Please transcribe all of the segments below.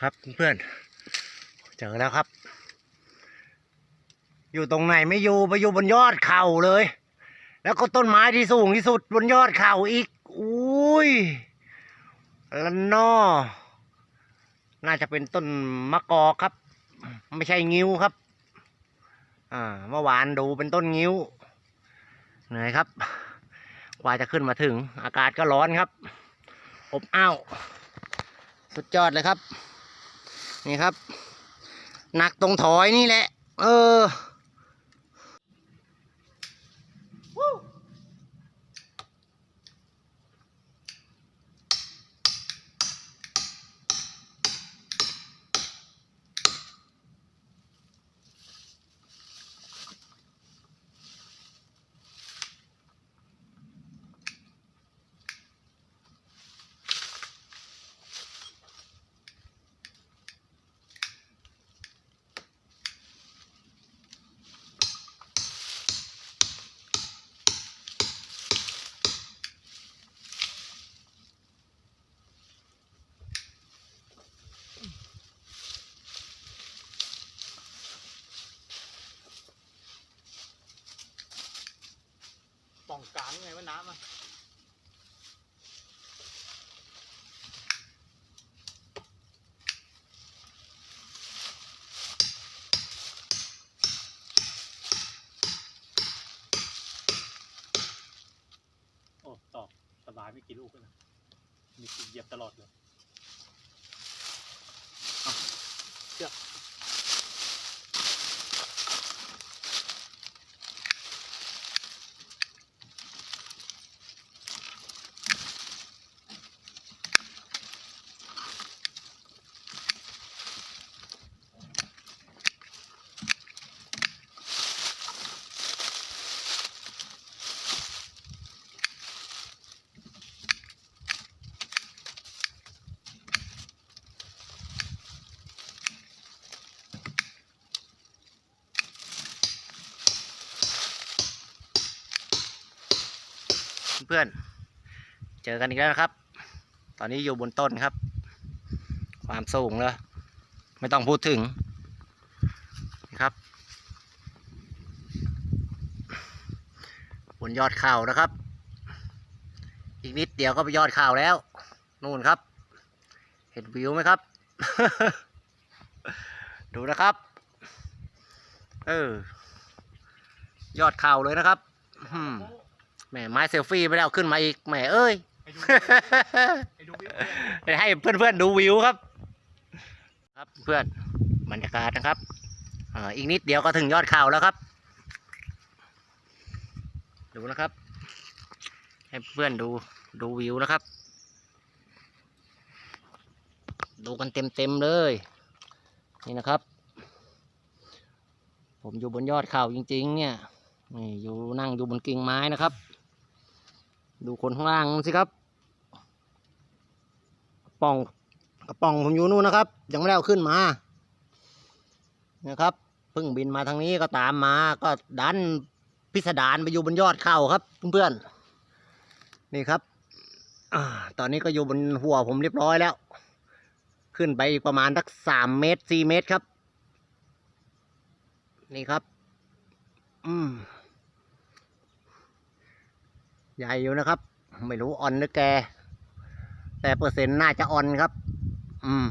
ครับเพื่อนเจอแล้วครับ อยู่ตรงไหนไม่อยู่ไปอยู่บนยอดเขาเลย แล้วก็ต้นไม้ที่สูงที่สุดบนยอดเขาอีกอุ้ยล้วนอน่าจะเป็นต้นมะกอกครับ ไม่ใช่งิ้วครับ อ่าเมื่อวานดูเป็นต้นงิ้วเหนื่อยครับ กว่าจะขึ้นมาถึง อากาศก็ร้อนครับ อบอ้าว สุดยอดเลยครับ นี่ครับ หนักตรงถอยนี่แหละ เออ องกลางไงว่าน้ำอะโอ้ตอกสบายไม่กี่ลูกเลยนะมีกินเหยียบตลอดเลยเอาเชือก เพื่อนเจอกันอีกแล้วนะครับ ตอนนี้อยู่บนต้นครับ ความสูงเลยไม่ต้องพูดถึงนะครับ บนยอดเขานะครับ อีกนิดเดียวก็ไปยอดเขาแล้ว นู่นครับ เห็นวิวไหมครับ ดูนะครับ เออ ยอดเขาเลยนะครับ แหมไม้เซลฟี่ไปแล้วขึ้นมาอีกแหมเอ้ยให้ดูวิวให้ดูวิวไปให้เพื่อนๆดูวิวครับ ครับเพื่อนบรรยากาศนะครับอ่าอีกนิดเดียวก็ถึงยอดเขาแล้วครับ ดูนะครับ ให้เพื่อนดูดูวิวนะครับ ดูกันเต็มๆเลย นี่นะครับ ผมอยู่บนยอดเขาจริง ๆ เนี่ยนี่อยู่นั่งอยู่บนกิ่งไม้นะครับ ดูคนข้างล่างสิครับกระป๋องกระป๋องผมอยู่นู่นนะครับ ยังไม่ได้เอาขึ้นมานะครับเพิ่งบินมาทางนี้ก็ตามมาก็ดันพิสดารไปอยู่บนยอดเขาครับ เพื่อนๆนี่ครับอตอนนี้ก็อยู่บนหัวผมเรียบร้อยแล้ว ขึ้นไปอีกประมาณสักสามเมตรสี่เมตรครับ นี่ครับ อืม ใหญ่อยู่นะครับ ไม่รู้อ่อนหรือแก แต่เปอร์เซ็นต์น่าจะอ่อนครับ อืม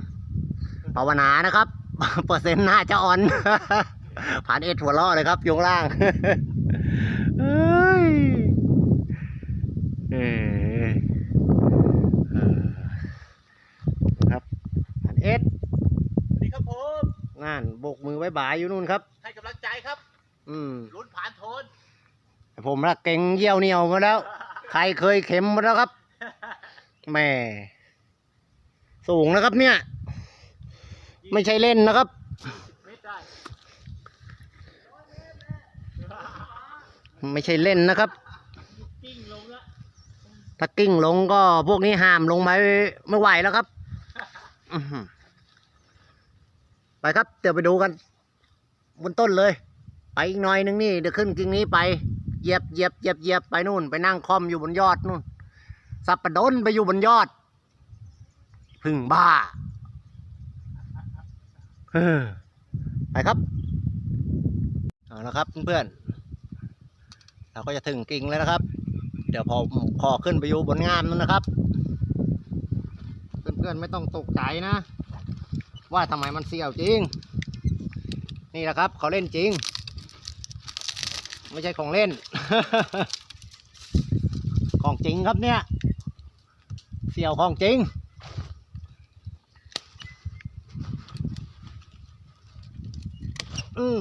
ภาวนานะครับ เปอร์เซ็นต์น่าจะอ่อน ผ่านเอ็ดหัวล้อเลยครับอยข้างล่างเอ้ยเออเออครับผ่านเอ็ดสวัสดีครับผมงานโบกมือไว้บายอยู่นู่นครับให้กำลังใจครับ อืมลุ้นผ่านโทน ผมละเก่งเยี่ยวเหนียวมาแล้ว ใครเคยเข็มมาแล้วครับแหม่สูงนะครับเนี่ย ไม่ใช่เล่นนะครับไม่ใช่เล่นนะครับ ถ้ากิ้งลงก็พวกนี้ห้ามลงไปไม่ไหวแล้วครับ ไปครับ เดี๋ยวไปดูกัน บนต้นเลย ไปอีกหน่อยนึงนี่ เดี๋ยวขึ้นกิ่งนี้ไป เหยียบเหยียบเหยียบเหยียบไปนู่น ไปนั่งคอมอยู่บนยอดนู่น สับปะดนไปอยู่บนยอด พึ่งบ้าเออไปครับเอาละครับเพื่อนๆเราก็จะถึงกิ่งแล้วนะครับ เดี๋ยวพอขอขึ้นไปอยู่บนงามนั่นนะครับ เพื่อนๆไม่ต้องตกใจนะ ว่าทำไมมันเสี่ยวจริง นี่แหละครับเขาเล่นจริง ไม่ใช่ของเล่น ของจริงครับเนี่ย เสี่ยวของจริง อืม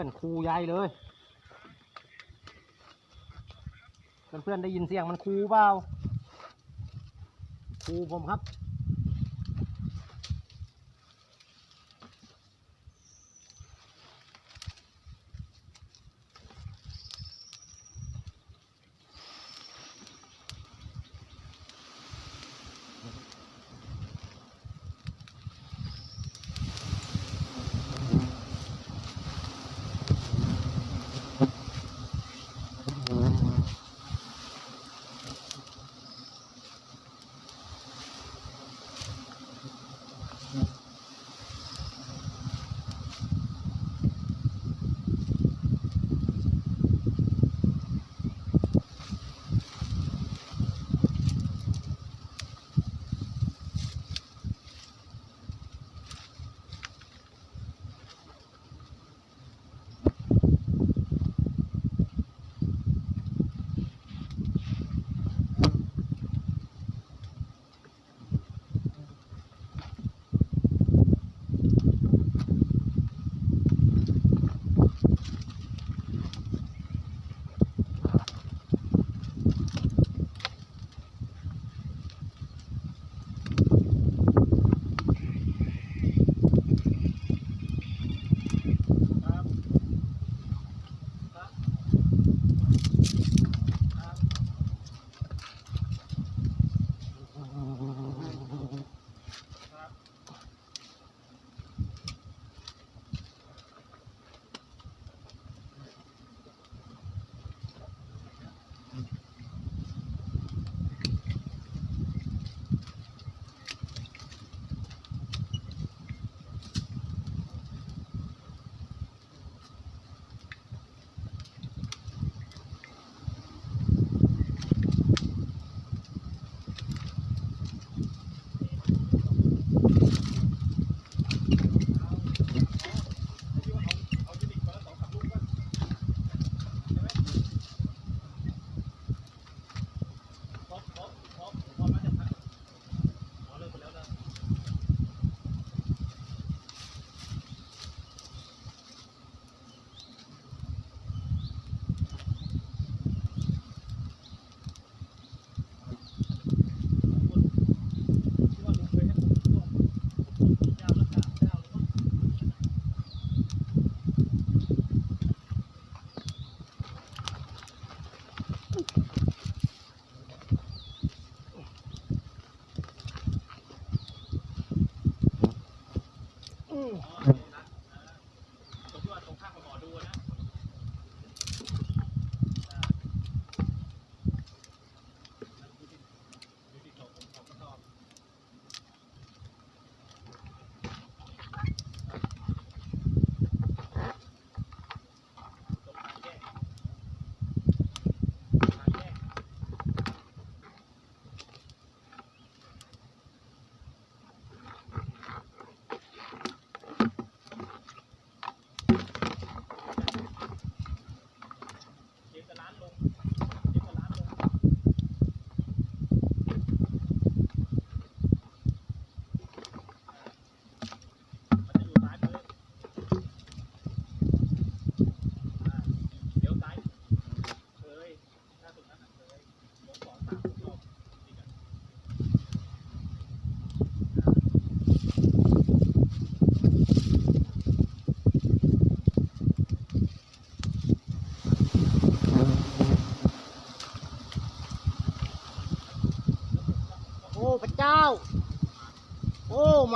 อนๆครูใหญ่เลย เพื่อนๆได้ยินเสียงมันครูเปล่าครูผมครับ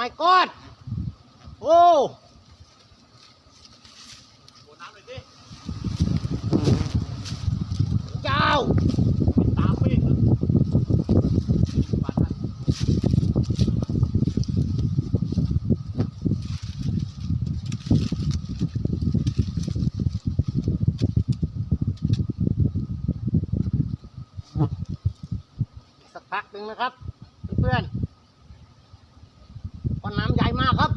my god โอ้ โดนน้ำเลยสิ เจ้า ตามไปอีกนะบาดท่าน สักพักหนึ่งนะครับ เพื่อนๆก้อนน้ำใหญ่มากครับ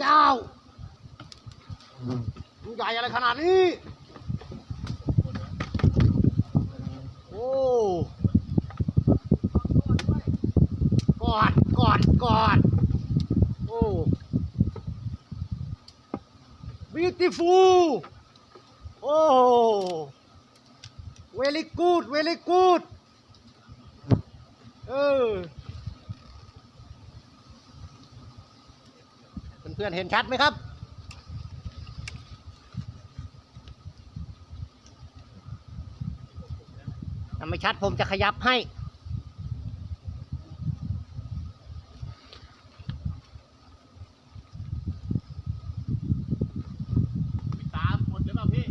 เจ้ามัน ใหญ่อะไรขนาดนี้ โอ้กอดกอดกอดโอ้ beautiful โอ้ very good very good เออเพื่อนๆเห็นชัดไหมครับ ไม่ชัดผมจะขยับให้ปิดตามหมดเลยเปล่าพี่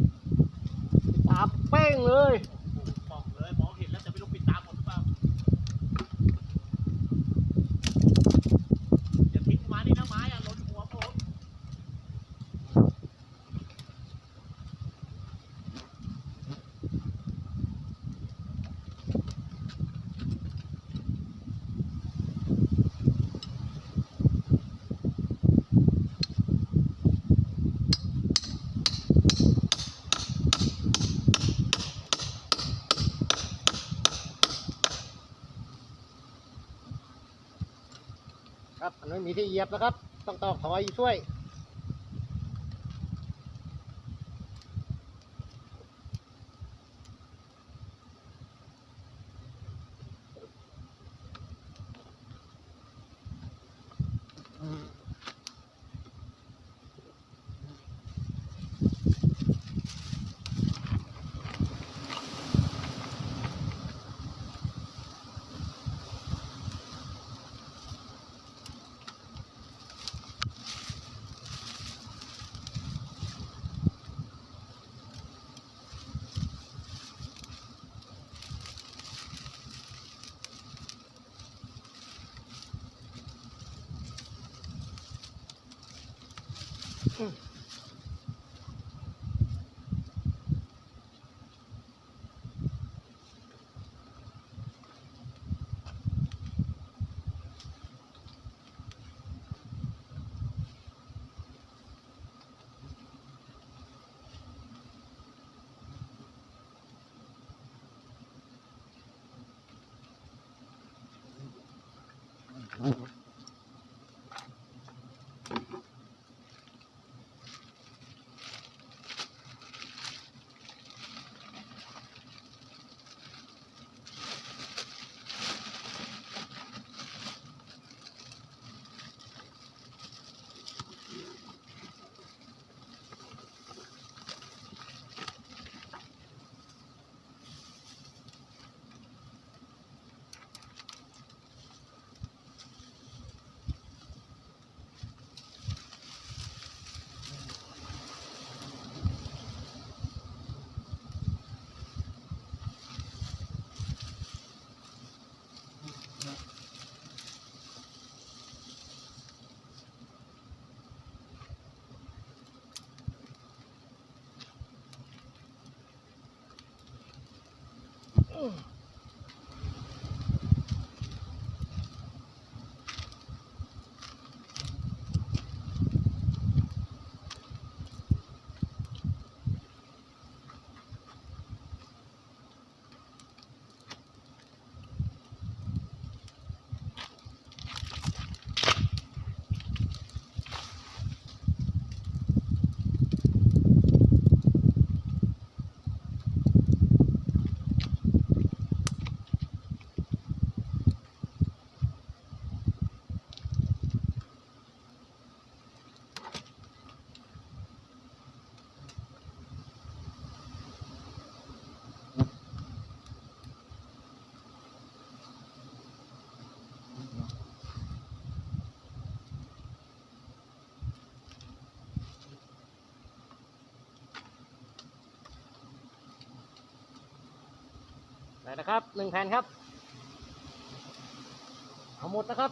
ตาเป้งเลย บอกเลยมองเห็นแล้วแต่ไม่รู้ปิดตามหมดหรือเปล่าอย่าทิ้งมานี่นะไม้อะหล่นหัวผม ครับมันไม่มีที่เห ยียบนะครับ ต้องต้องถอยช่วย เนะครับหนึ่งแผ่นครับเอาหมดนะครับ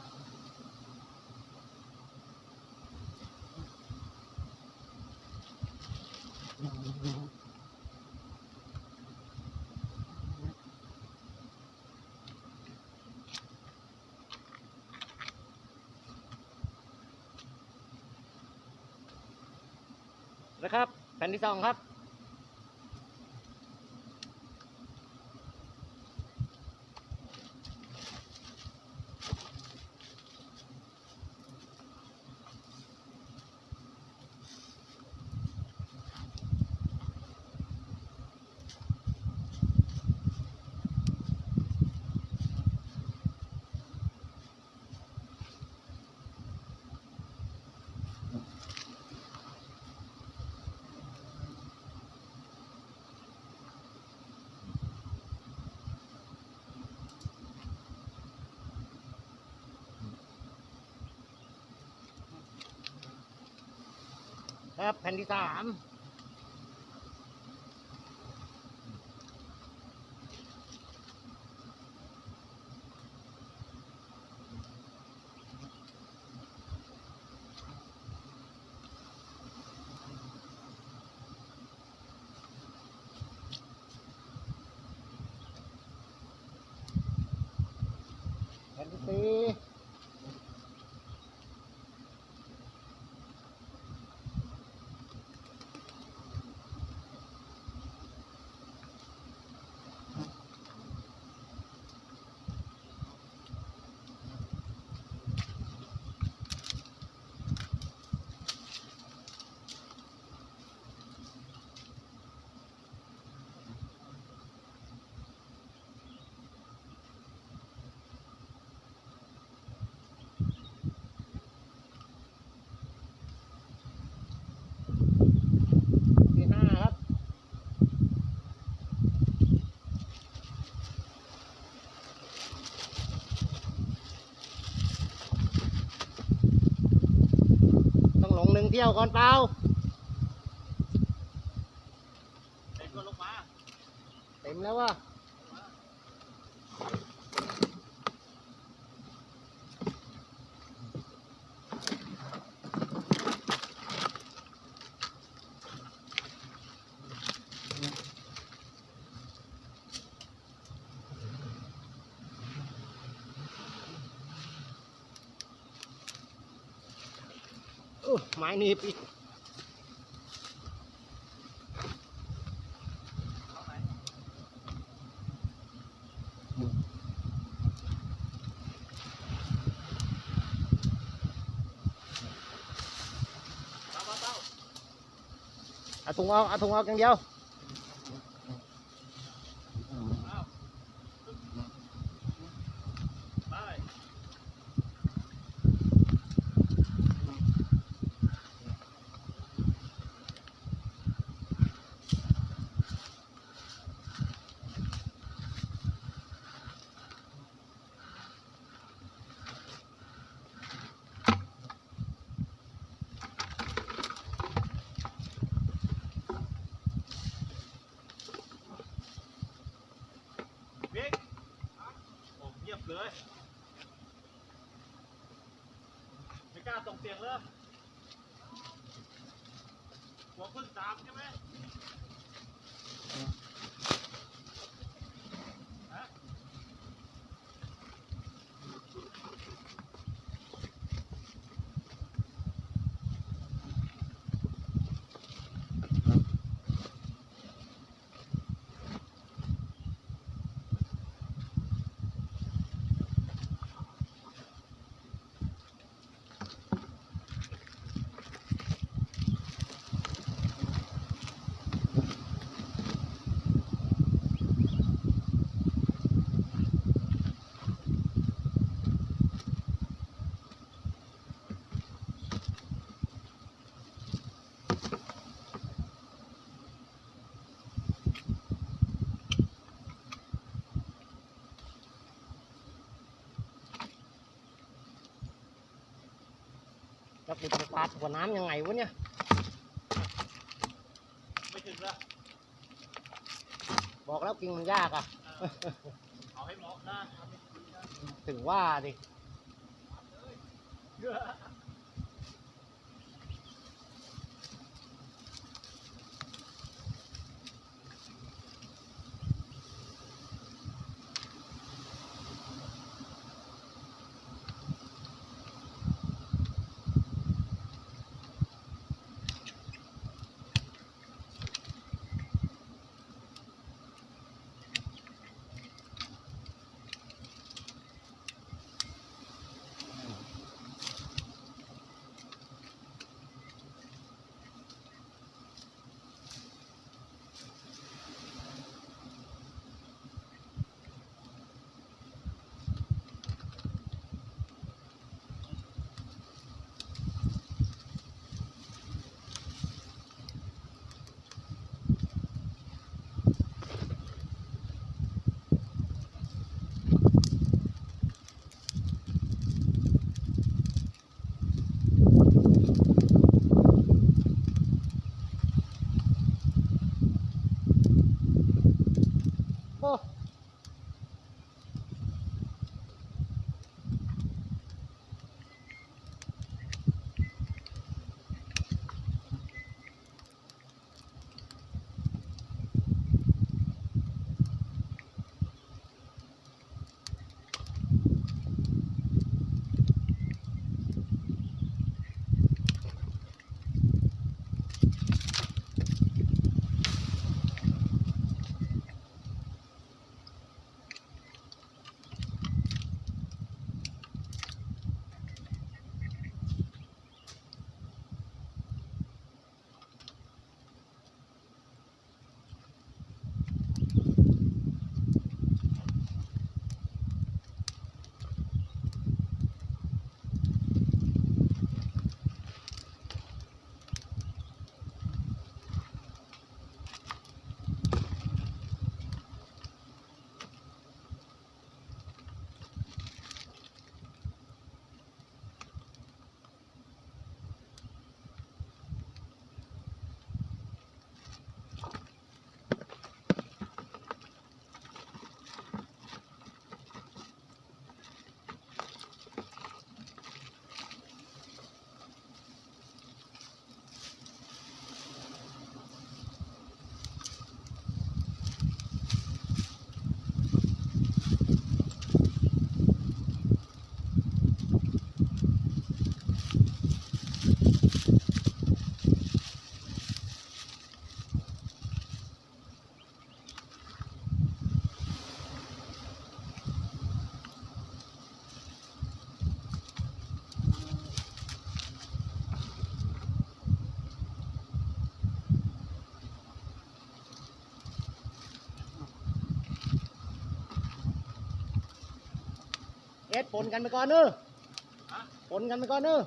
นะครับแผ่นที่สองครับ ครับแผ่นที่สาม แผ่นที่สี่ที่ห้าครับ ต้องลงหนึ่ง เที่ยวก่อนเปล่า เด็กก็ลงมา เต็มแล้วว่ะโอ้ ไม้หนีบอีกเต้าเต้าเต้าเอาถุงเอาเอาถุงเอาอย่างเดียว เอาไป บิ๊กโอ้ เลยไม่กล้าตกเตียงเลยหัวพึ่งตามใช่ไหม ปาดหัวน้ำยังไงวะเนี่ย ไม่ถึงแล้วบอกแล้วกิ่งมันยากอะเอเอาให้เหมาะนะเอาให้ดีนะถึงว่าดิ ปนกันไปก่อนเนอะฮะปนกันไปก่อนเนอะ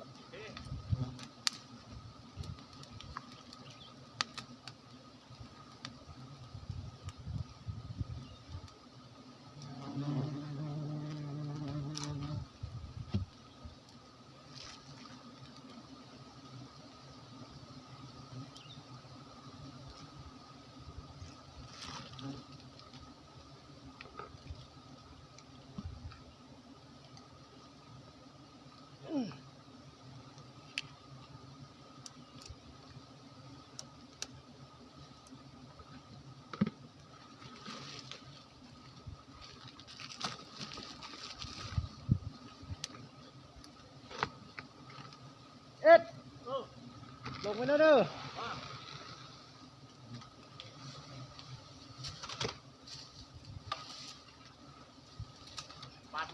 ลงไปเนอะเด้อว่าปาดห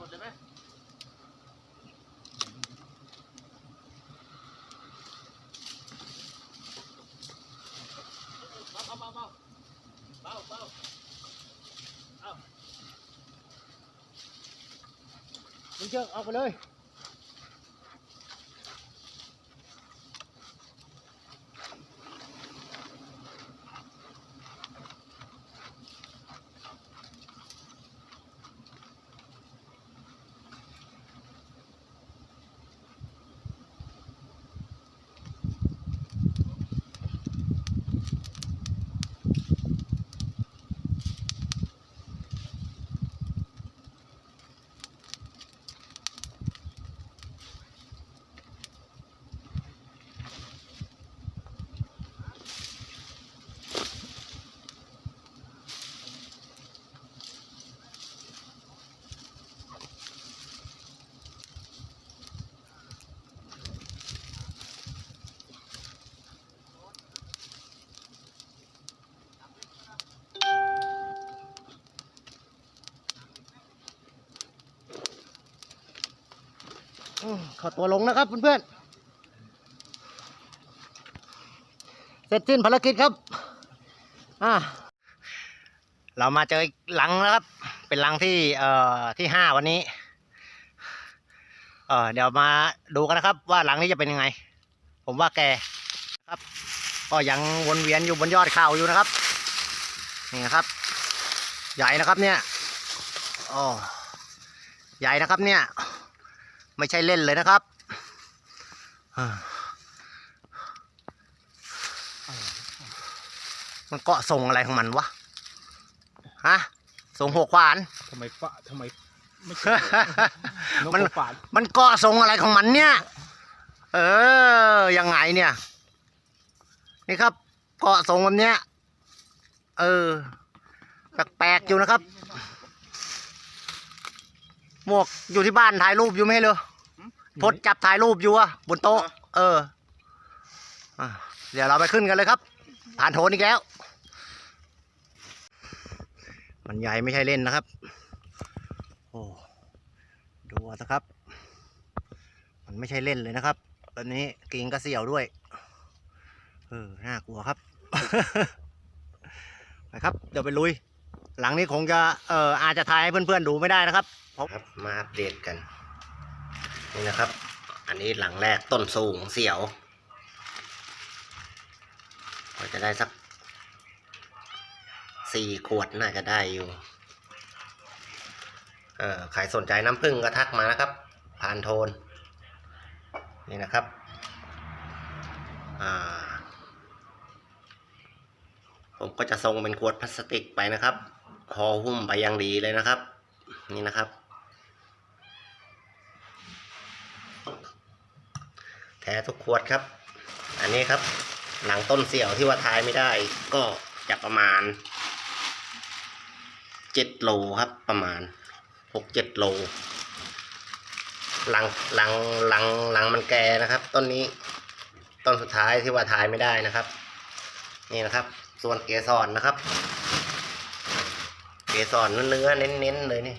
ขอตัวลงนะครับเพื่อนๆ เสร็จสิ้นภารกิจครับ อ่า เรามาเจออีกหลังแล้วครับ เป็นหลังที่เอ่อที่ห้าวันนี้ เออเดี๋ยวมาดูกันนะครับ ว่าหลังนี้จะเป็นยังไง ผมว่าแกครับ ก็ยังวนเวียนอยู่บนยอดเขาอยู่นะครับ นี่นะครับ ใหญ่นะครับเนี่ยอ๋อใหญ่นะครับเนี่ย ไม่ใช่เล่นเลยนะครับอ่ามันเกาะทรงอะไรของมันวะฮะทรงหกขวานทำไมฝาทำไมไม่ใช่นกมันหัวฝานมันเกาะทรงอะไรของมันเนี่ย เออยังไงเนี่ย นี่ครับเกาะทรงแบบเนี้ยเออแปลกๆอยู่นะครับ หมวกอยู่ที่บ้านถ่ายรูปอยู่ไหมเหรอพดจับถ่ายรูปอยู่อะบนโต๊ะ เอออะเดี๋ยวเราไปขึ้นกันเลยครับ ผ่านโทนอีกแล้ว มันใหญ่ไม่ใช่เล่นนะครับ โอ้ดูเอาสิครับ มันไม่ใช่เล่นเลยนะครับ ตอนนี้กิ่งกระเสี่ยวด้วย เออ น่ากลัวครับ ไปครับ เดี๋ยวไปลุย หลังนี้คงจะเอ่ออาจจะถ่ายให้เพื่อนๆดูไม่ได้นะครับครับมาอัปเดตกันนี่นะครับ อันนี้หลังแรกต้นสูงเสียวก็จะได้สักสี่ขวดน่าจะได้อยู่ เออใครสนใจน้ำผึ้งก็ทักมานะครับ ผ่านโทน นี่นะครับ อ่า ผมก็จะทรงเป็นขวดพลาสติกไปนะครับ ห่อหุ้มไปอย่างดีเลยนะครับ นี่นะครับ แท้ทุกขวดครับ อันนี้ครับ หลังต้นเสี่ยวที่ว่าทายไม่ได้ ก็จะประมาณเจ็ดโลครับประมาณหกเจ็ดโลหลังหลังหลังหลังมันแก่นะครับ ต้นนี้ต้นสุดท้ายที่ว่าทายไม่ได้นะครับ นี่นะครับ ส่วนเกสรนะครับ เกสรเนื้อเน้นๆเลยนี่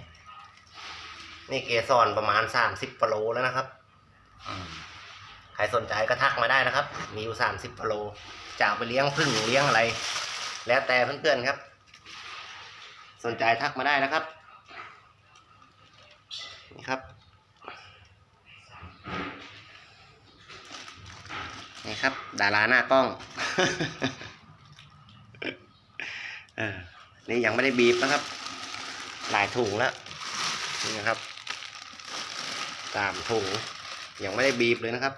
นี่เกสรประมาณสามสิบโลแล้วนะครับอืมใครสนใจก็ทักมาได้นะครับ มีอยู่สามสิบโลจะเอาไปเลี้ยงพึ่งเลี้ยงอะไร แล้วแต่เพื่อนๆครับ สนใจทักมาได้นะครับ นี่ครับ นี่ครับ ดาราหน้ากล้อง เออ นี่ยังไม่ได้บีบนะครับ หลายถุงแล้วนี่นะครับสามถุงยังไม่ได้บีบเลยนะครับ